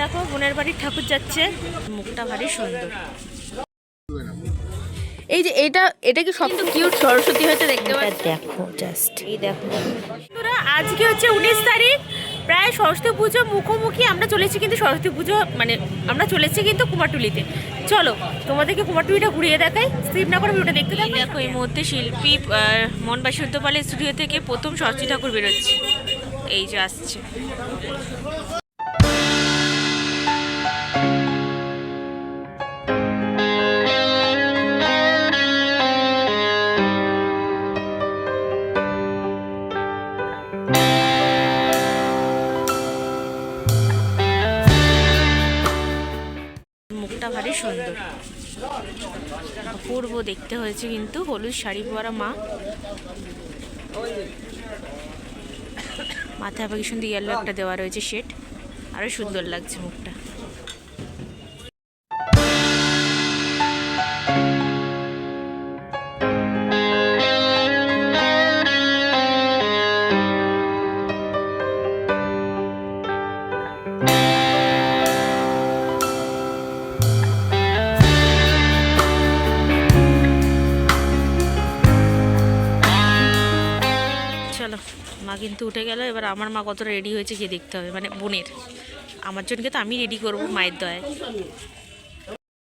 দেখো বোনের বাড়ির ঠাকুর যাচ্ছে। মুখটা ভারী সুন্দর। এই যে এটা এটা কি সব কিউট সরস্বতী হয়তো দেখতে পাচ্ছি? দেখো জাস্ট এই দেখো। বন্ধুরা আজকে হচ্ছে উনিশ তারিখ। প্রায় সরস্বতী পুজো মুখোমুখি আমরা চলেছি কিন্তু সরস্বতী পুজো মানে আমরা চলেছি কিন্তু কুমারটুলিতে। চলো তোমাদেরকে কুমারটুলিটা ঘুরিয়ে দেখাই। স্কিপ না করে ভিডিওটা দেখতে থাকো। দেখো এই মুহূর্তে শিল্পী আহ, মন বাসুদ্ধপালের স্টুডিও থেকে প্রথম সরস্বতী ঠাকুর বেরোচ্ছে। এই যে আসছে। সুন্দর। অপূর্ব দেখতে হয়েছে কিন্তু, হলুদ শাড়ি পরা মা। মাথায় পাখি সুন্দর ইয়েলো একটা দেওয়া রয়েছে শেড আরও সুন্দর লাগছে মুখটা। চলো। মা কিন্তু উঠে গেল, এবার আমার মা কতটা রেডি হয়েছে গিয়ে দেখতে হবে মানে বোনের। আমার জন্যকে তো আমি রেডি করব মায়ের দয়ায়।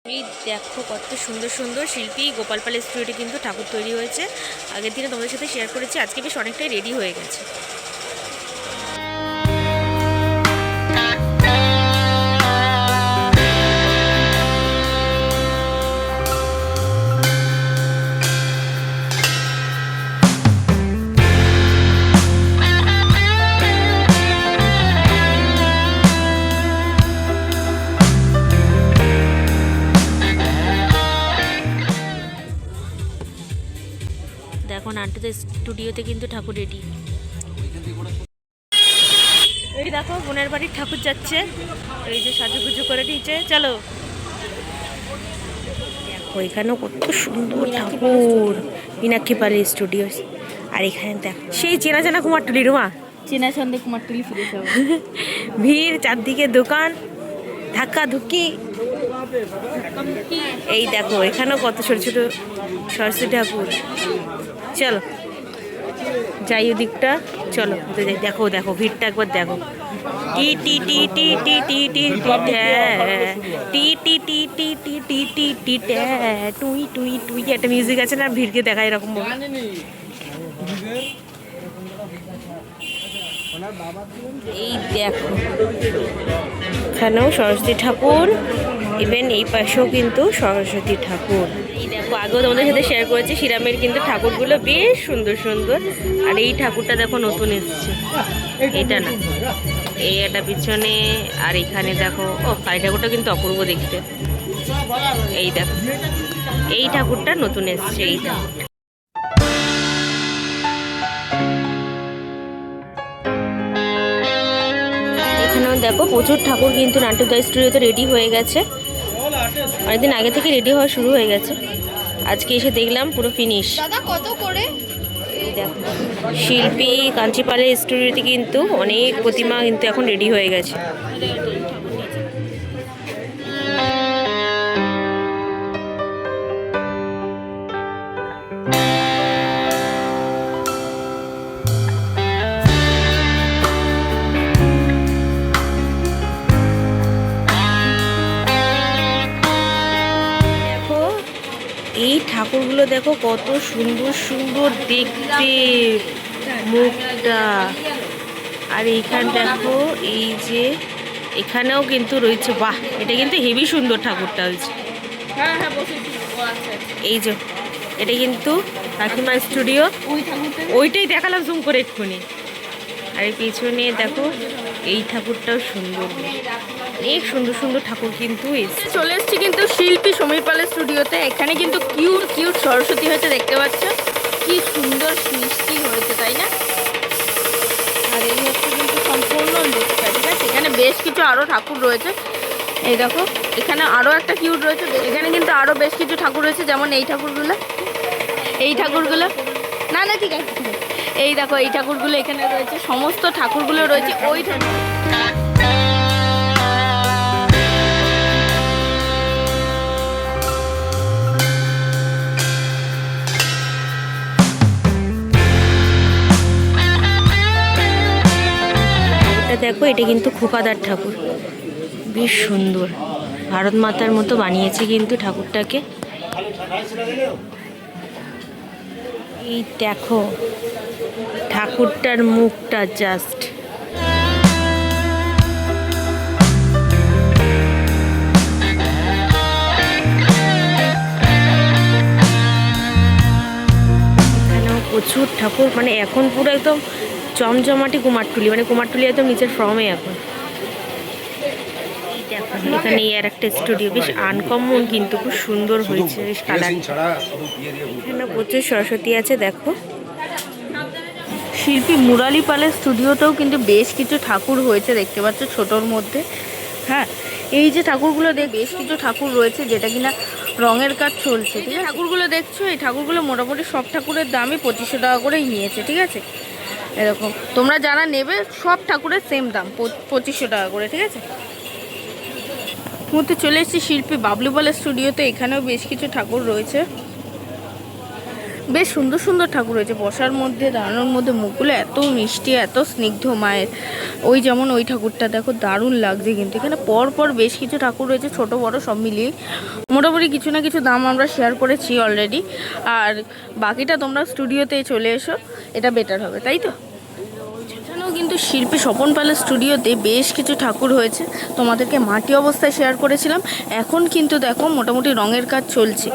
এই দেখো কত সুন্দর সুন্দর শিল্পী গোপালপালের স্টুডিওতে কিন্তু ঠাকুর তৈরি হয়েছে। আগের দিনে তোমাদের সাথে শেয়ার করেছি, আজকে বেশ অনেকটাই রেডি হয়ে গেছে। স্টুডিওতে কিন্তু ঠাকুর রেডি। এই দেখো বোনের বাড়ির ঠাকুর যাচ্ছে। এই যে সাজুগুজু করে নিচে চলো। এখানেও কত সুন্দর ঠাকুর। মীনাক্ষী পালের স্টুডিও। আর এখানে দেখো সেই চেনা চেনা কুমারটুলির মা। চেনা সন্ধে কুমারটুলি ফিরে যাব। ভিড় চারদিকে দোকান ধাক্কা ধুক্কি এই দেখো এখানেও কত ছোট ছোট সরস্বতী ঠাকুর। চলো যাই ওদিকটা চলো দেখো দেখো ভিড়টা একবার দেখো টি টি টি টি টি টি টি টি। টি টি টি টি টি টি টি। টুই টুই টুই একটা মিউজিক আছে না ভিড়কে দেখা এরকম এই দেখো এখানেও সরস্বতী ঠাকুর ইভেন এই পাশেও কিন্তু সরস্বতী ঠাকুর দেখো, আগেও তোমাদের সাথে শেয়ার করেছি সিরামের কিন্তু ঠাকুরগুলো বেশ সুন্দর সুন্দর। আর এই ঠাকুরটা দেখো নতুন এসছে। এটা না, এই একটা পিছনে, আর এখানে দেখো, ও, কালী ঠাকুরটা কিন্তু অপূর্ব দেখতে। এই দেখো, এই ঠাকুরটা নতুন এসছে, এই ঠাকুর এখানেও দেখো, প্রচুর ঠাকুর কিন্তু নাট্যদয় স্টুডিওতে রেডি হয়ে গেছে। অনেকদিন আগে থেকে রেডি হওয়া শুরু হয়ে গেছে। আজকে এসে দেখলাম পুরো ফিনিশ দাদা কত করে? শিল্পী কাঞ্চিপালের স্টুডিওতে কিন্তু অনেক প্রতিমা কিন্তু এখন রেডি হয়ে গেছে। দেখো কত সুন্দর সুন্দর দেখতে মুখটা। আর এইখান দেখো এই যে এখানেও কিন্তু রয়েছে বাহ এটা কিন্তু হেভি সুন্দর ঠাকুরটা হয়েছে। হ্যাঁ হ্যাঁ ও আচ্ছা এই যে এটা কিন্তু কাকিমা স্টুডিও। ওইটাই দেখালাম জুম করে এক্ষুনি। আর এই পিছনে দেখো এই ঠাকুরটাও সুন্দর। অনেক সুন্দর সুন্দর ঠাকুর কিন্তু চলে এসেছি কিন্তু শিল্পী সমীর পালের স্টুডিওতে এখানে কিন্তু কিউট কিউট সরস্বতী হয়েছে, দেখতে পাচ্ছ? কি সুন্দর মিষ্টি হয়েছে, তাই না? আর এই হচ্ছে কিন্তু সম্পূর্ণ লুকটা ঠিক আছে? এখানে বেশ কিছু আরও ঠাকুর রয়েছে। এই দেখো, এখানে আরও একটা কিউট রয়েছে। এখানে কিন্তু আরও বেশ কিছু ঠাকুর রয়েছে, যেমন এই ঠাকুরগুলো। এই ঠাকুরগুলো। না না ঠিক আছে। এই দেখো, এই ঠাকুরগুলো এখানে রয়েছে। সমস্ত ঠাকুরগুলো রয়েছে, ওই ঠাকুর এটা কিন্তু খোকাদার ঠাকুর। বেশ সুন্দর। ভারত মাতার মতো বানিয়েছে কিন্তু ঠাকুরটাকে। এই দেখো, ঠাকুরটার মুখটা জাস্ট প্রচুর ঠাকুর মানে এখন পুরো একদম জমজমাটি কুমারটুলি মানে কুমারটুলি একদম নিচের ফর্মে এখন। এখানে এই আর একটা স্টুডিও বেশ আনকমন কিন্তু খুব সুন্দর হয়েছে বেশ কালার এখানে প্রচুর সরস্বতী আছে দেখো। শিল্পী মুরালি পালের স্টুডিওতেও কিন্তু বেশ কিছু ঠাকুর হয়েছে দেখতে পাচ্ছ ছোটোর মধ্যে। হ্যাঁ এই যে ঠাকুরগুলো দেখ বেশ কিছু ঠাকুর রয়েছে যেটা কিনা রঙের কাজ চলছে ঠিক আছে? ঠাকুরগুলো দেখছ এই ঠাকুরগুলো মোটামুটি সব ঠাকুরের দামই পঁচিশশো টাকা করেই নিয়েছে ঠিক আছে? এরকম। তোমরা যারা নেবে সব ঠাকুরের সেম দাম পঁচ- পঁচিশশো টাকা করে, ঠিক আছে? মুহূর্তে চলে এসেছি শিল্পী বাবলু পালের স্টুডিওতে এখানেও বেশ কিছু ঠাকুর রয়েছে। বেশ সুন্দর সুন্দর ঠাকুর রয়েছে, বসার মধ্যে, দাঁড়ানোর মধ্যে, মুখগুলো এত মিষ্টি, এত স্নিগ্ধ মায়ের। ওই যেমন ওই ঠাকুরটা, দেখো, দারুণ লাগছে কিন্তু। এখানে পর পর বেশ কিছু ঠাকুর রয়েছে, ছোট, বড়, সব মিলিয়ে। মোটামুটি কিছু না কিছু দাম আমরা শেয়ার করেছি অলরেডি আর বাকিটা তোমরা স্টুডিওতে চলে এসো, এটা বেটার হবে, তাই তো? কিন্তু শিল্পী স্বপন পালের স্টুডিওতে বেশ কিছু ঠাকুর হয়েছে। তোমাদেরকে মাটি অবস্থায় শেয়ার করেছিলাম। এখন কিন্তু দেখো মোটামুটি রঙের কাজ চলছে।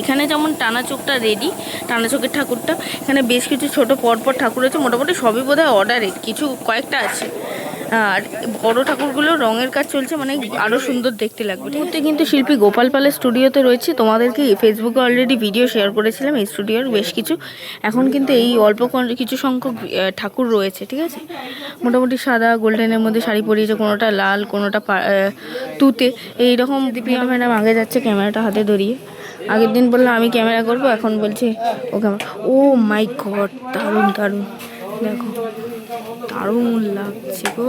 এখানে যেমন টানা চোখটা রেডি টানা চোখের ঠাকুরটা। এখানে বেশ কিছু ছোট পরপর ঠাকুর হয়েছে মোটামুটি সবই বোধহয় অর্ডারের কিছু কয়েকটা আছে। আর বড় ঠাকুরগুলো রঙের কাজ চলছে মানে আরও সুন্দর দেখতে লাগবে মুহূর্তে কিন্তু শিল্পী গোপাল পালের স্টুডিওতে রয়েছে। তোমাদেরকে ফেসবুকে অলরেডি ভিডিও শেয়ার করেছিলাম, এই স্টুডিওর বেশ কিছু। এখন কিন্তু এই অল্প কিছু সংখ্যক ঠাকুর রয়েছে, ঠিক আছে? মোটামুটি সাদা, গোল্ডেনের মধ্যে শাড়ি পরিয়েছে কোনোটা লাল, কোনোটা তুতে, এইরকম দীপিকা ম্যাডাম আগে যাচ্ছে ক্যামেরাটা হাতে ধরিয়ে। আগের দিন বললাম, আমি ক্যামেরা করব, এখন বলছে, ও ক্যামেরা ও মাই গড দারুণ দারুণ। দেখো, দারুণ লাগছে গো।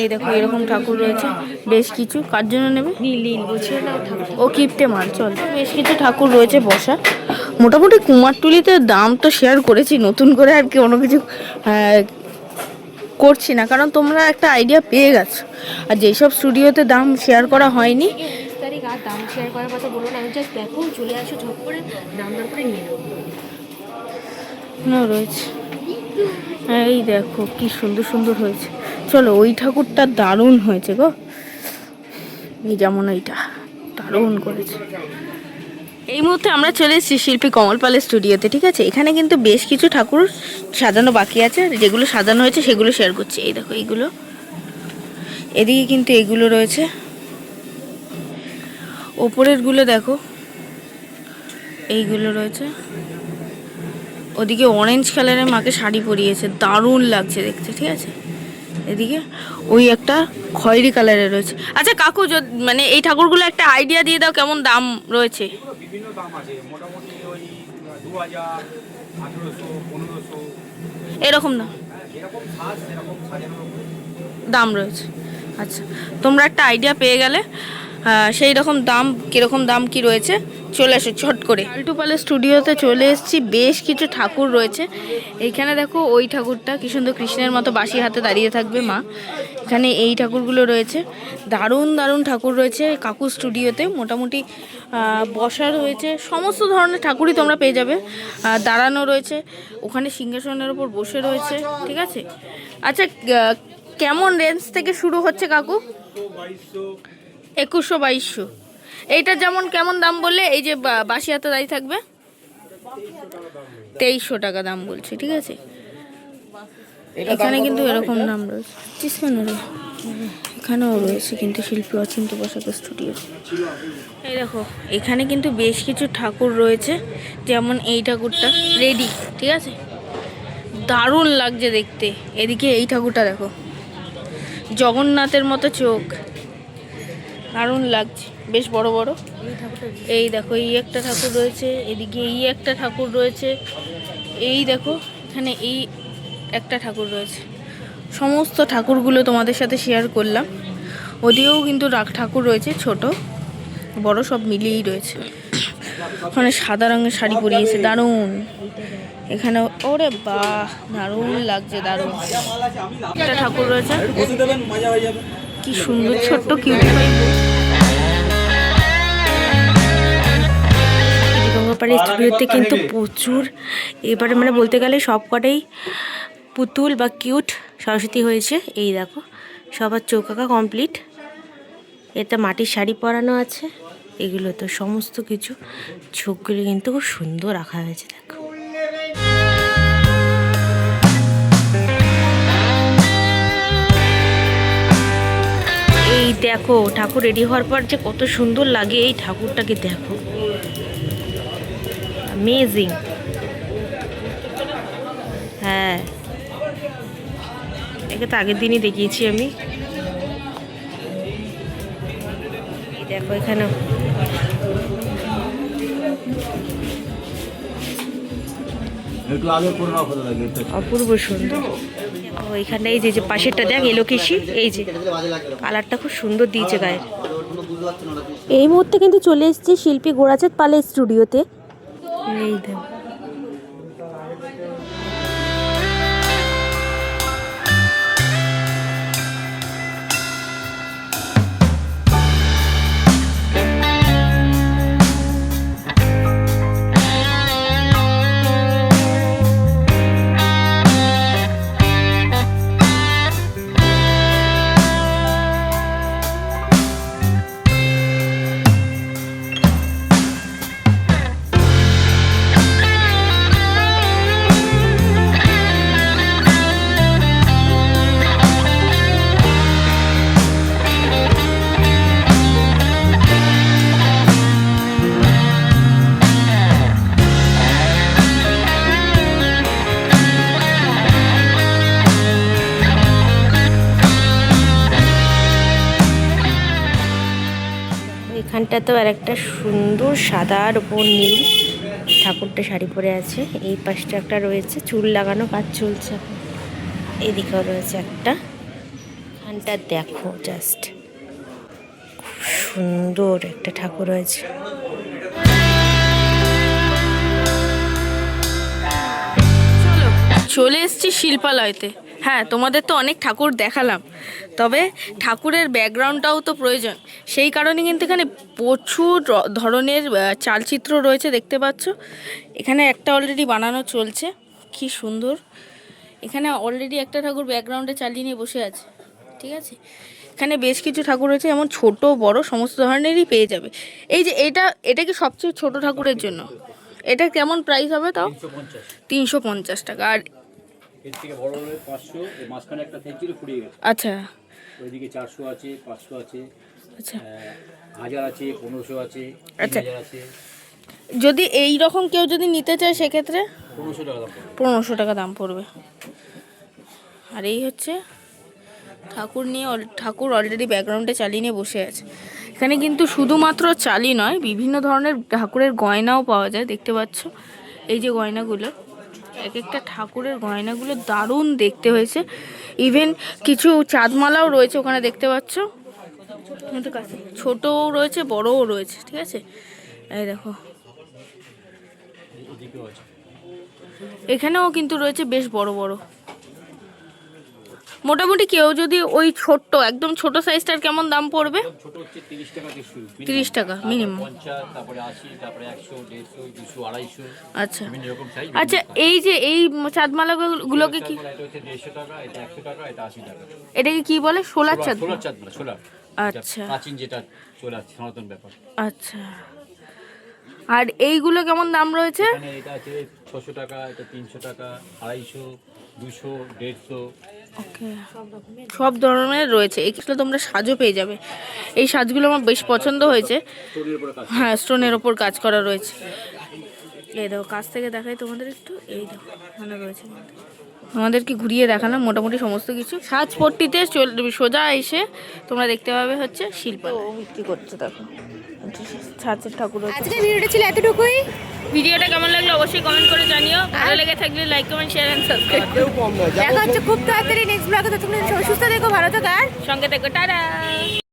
এই দেখো, এরকম ঠাকুর রয়েছে। বেশ কিছু, কার জন্য নেবে? ও কিপটে মার, চল। বেশ কিছু ঠাকুর রয়েছে বসা মোটামুটি কুমারটুলিতে দাম তো শেয়ার করেছি, নতুন করে আর কি অন্য কিছু করছি না। কারণ তোমরা একটা আইডিয়া পেয়ে গেছো। আর যেসব স্টুডিওতে দাম শেয়ার করা হয়নি দাম শেয়ার করার কথা আমি দেখো, চলে আসো ঝপ করে, দাম দর করে নিয়ে নেব না রয়েছে। এই দেখো কি সুন্দর সুন্দর হয়েছে। চলো, ওই ঠাকুরটা দারুণ হয়েছে গো। এই যেমন এইটা দারুণ করেছে। এই মুহূর্তে আমরা চলে এসেছি শিল্পী কমল পালের স্টুডিওতে, ঠিক আছে? এখানে কিন্তু বেশ কিছু ঠাকুর সাজানো বাকি আছে। যেগুলো সাজানো হয়েছে, সেগুলো শেয়ার করছি। এই দেখো এইগুলো। এদিকে কিন্তু এগুলো রয়েছে। ওপরেরগুলো দেখো। এইগুলো রয়েছে। ওদিকে অরেঞ্জ কালারের মাকে শাড়ি পরিয়েছে দারুণ লাগছে দেখতে ঠিক আছে? এদিকে ওই একটা খয়েরি কালারের রয়েছে। আচ্ছা কাকু যদি মানে এই ঠাকুরগুলো একটা আইডিয়া দিয়ে দাও কেমন দাম রয়েছে। বিভিন্ন দাম আছে মোটামুটি ওই দু হাজার আঠেরোশো পনেরোশো। এরকম সাজানোর উপরে। দাম রয়েছে। আচ্ছা তোমরা একটা আইডিয়া পেয়ে গেলে সেই রকম দাম কীরকম দাম কি রয়েছে? চলে এসো ছট করে। আলটু পালের স্টুডিওতে চলে এসেছি। বেশ কিছু ঠাকুর রয়েছে। এইখানে দেখো, ওই ঠাকুরটা কি সুন্দর কৃষ্ণের মতো বাসি হাতে দাঁড়িয়ে থাকবে মা। এখানে এই ঠাকুরগুলো রয়েছে। দারুণ দারুণ ঠাকুর রয়েছে কাকু স্টুডিওতে। মোটামুটি বসা রয়েছে। সমস্ত ধরনের ঠাকুরই তোমরা পেয়ে যাবে। দাঁড়ানো রয়েছে। ওখানে সিংহাসনের ওপর বসে রয়েছে। ঠিক আছে? আচ্ছা কেমন রেঞ্জ থেকে শুরু হচ্ছে কাকু? একুশশো বাইশশো। এইটা যেমন কেমন দাম বললে এই যে বাসি হাতে দাঁড়িয়ে থাকবে? তেইশশো টাকা দাম বলছে ঠিক আছে? এখানে কিন্তু এরকম দাম রয়েছে। কেন রে এখানেও রয়েছে কিন্তু শিল্পী অচিন্ত পোশাক স্টুডিও। এই দেখো এখানে কিন্তু বেশ কিছু ঠাকুর রয়েছে যেমন এই ঠাকুরটা রেডি ঠিক আছে? দারুণ লাগছে দেখতে। এদিকে এই ঠাকুরটা দেখো জগন্নাথের মতো চোখ। দারুণ লাগছে। বেশ বড় বড়। এই দেখো এই একটা ঠাকুর রয়েছে এদিকে এই একটা ঠাকুর রয়েছে। এই দেখো এখানে এই একটা ঠাকুর রয়েছে। সমস্ত ঠাকুরগুলো তোমাদের সাথে শেয়ার করলাম। ওদিকেও কিন্তু রাখ ঠাকুর রয়েছে ছোট বড় সব মিলিয়েই রয়েছে। ওখানে সাদা রঙের শাড়ি পরিয়েছে দারুণ। এখানে ওরে বাহ দারুণ লাগছে দারুণ। একটা ঠাকুর রয়েছে। কি সুন্দর ছোট্ট কিউট গঙ্গাপাড়ি স্টুডিওতে কিন্তু প্রচুর এবারে মানে বলতে গেলে সব কটাই পুতুল বা কিউট সরস্বতী হয়েছে। এই দেখো সবার চৌকাকা কমপ্লিট এতে মাটির শাড়ি পরানো আছে। এগুলো তো সমস্ত কিছু। ঝোঁকগুলো কিন্তু খুব সুন্দর রাখা হয়েছে দেখো। এই দেখো ঠাকুর রেডি হওয়ার পর যে কত সুন্দর লাগে এই ঠাকুরটাকে দেখো। অ্যামেজিং হ্যাঁ। একে তো আগের দিনই দেখিয়েছি আমি। দেখো এখানে অপূর্ব সুন্দর। দেখো এখানটা এই যে যে পাশেরটা দেখ এলোকেশি এই যে। কালারটা খুব সুন্দর দিয়েছে গায়ের। এই মুহূর্তে কিন্তু চলে এসেছি শিল্পী গোড়াচাঁদ পালের স্টুডিওতে। এই দেখো এখানটাতেও আর একটা সুন্দর সাদার ওপর নীল। ঠাকুরটা শাড়ি পরে আছে। এই পাশটা একটা রয়েছে। চুল লাগানো কাজ চলছে। এখন। এদিকেও রয়েছে একটা। এখানটা দেখো জাস্ট খুব সুন্দর একটা ঠাকুর রয়েছে। চলে এসছি শিল্পালয়তে। হ্যাঁ তোমাদের তো অনেক ঠাকুর দেখালাম। তবে ঠাকুরের ব্যাকগ্রাউন্ডটাও তো প্রয়োজন। সেই কারণে কিন্তু এখানে প্রচুর ধরনের চালচিত্র রয়েছে দেখতে পাচ্ছ। এখানে একটা অলরেডি বানানো চলছে। কি সুন্দর। এখানে অলরেডি একটা ঠাকুর ব্যাকগ্রাউন্ডে চালিয়ে নিয়ে বসে আছে। ঠিক আছে? এখানে বেশ কিছু ঠাকুর রয়েছে যেমন ছোট বড় সমস্ত ধরনেরই পেয়ে যাবে। এই যে এটা এটা কি সবচেয়ে ছোট ঠাকুরের জন্য? এটা কেমন প্রাইস হবে তাও? তিনশো তিনশো পঞ্চাশ টাকা। আর এর থেকে বড় হলে পাঁচশো এর মাঝখানে একটা ফুরিয়ে গেছে। আচ্ছা। ওইদিকে চারশো আছে পাঁচশো আছে আচ্ছা। হাজার আছে পনেরোশো আছে আচ্ছা। হাজার আছে। যদি এই রকম কেউ যদি নিতে চায় সেক্ষেত্রে পনেরোশো টাকা দাম পড়বে। পনেরোশো টাকা দাম পড়বে। আর এই হচ্ছে ঠাকুর নিয়ে ঠাকুর অলরেডি ব্যাকগ্রাউন্ডে চালি নিয়ে বসে আছে। এখানে কিন্তু শুধুমাত্র চালি নয় বিভিন্ন ধরনের ঠাকুরের গয়নাও পাওয়া যায় দেখতে পাচ্ছ? এই যে গয়নাগুলো। এক একটা ঠাকুরের গয়নাগুলো দারুণ দেখতে হয়েছে। ইভেন কিছু চাঁদমালাও রয়েছে ওখানে দেখতে পাচ্ছ। কাছে ছোটও রয়েছে, বড়ও রয়েছে, ঠিক আছে? এই দেখো। এখানেও কিন্তু রয়েছে বেশ বড় বড়। মোটামুটি কেউ যদি ওই ছোট্ট একদম ছোট সাইজটার কেমন দাম পড়বে? ছোট হচ্ছে তিরিশ টাকা থেকে শুরু তিরিশ টাকা মিনিমাম। তারপরে তারপরে আচ্ছা। আচ্ছা এই যে এই চাঁদমালা গুলোকে কি এটা হচ্ছে দেড়শো টাকা এটা একশো টাকা এটা আশি টাকা। এটাকে কি বলে? সোলার চাঁদ সোলার চাঁদ সোলার। আচ্ছা। প্রাচীন যেটা চলে আসছে সনাতন ব্যাপার। আচ্ছা। আর এইগুলো কেমন দাম রয়েছে? এটা আছে ছশো টাকা এটা তিনশো টাকা আড়াইশো দুশো দেড়শো। সব ধরনের রয়েছে। এগুলো তোমরা সাজও পেয়ে যাবে। এই সাজগুলো আমার বেশ পছন্দ হয়েছে। হ্যাঁ স্টোনের ওপর কাজ করা রয়েছে। এই দেখো, কাছ থেকে দেখাই তোমাদের একটু। এই দেখো মানে রয়েছে। আমাদেরকে ঘুরিয়ে দেখালাম মোটামুটি সমস্ত কিছু। সাজপট্টিতে চল- সোজা এসে তোমরা দেখতে পাবে হচ্ছে শিল্প। বিক্রি করছে দেখো। ছাঁচের ঠাকুর আজকে ভিডিওটা ছিল এতটুকুই। ভিডিওটা কেমন লাগল অবশ্যই কমেন্ট করে জানিও। ভালো লেগে থাকলে like comment share and subscribe দেখা হচ্ছে খুব তাড়াতাড়ি নেক্সট ব্লগে ততক্ষণ সবাই সুস্থ দেখো ভালো থাকার সঙ্গে থেকো টাটা।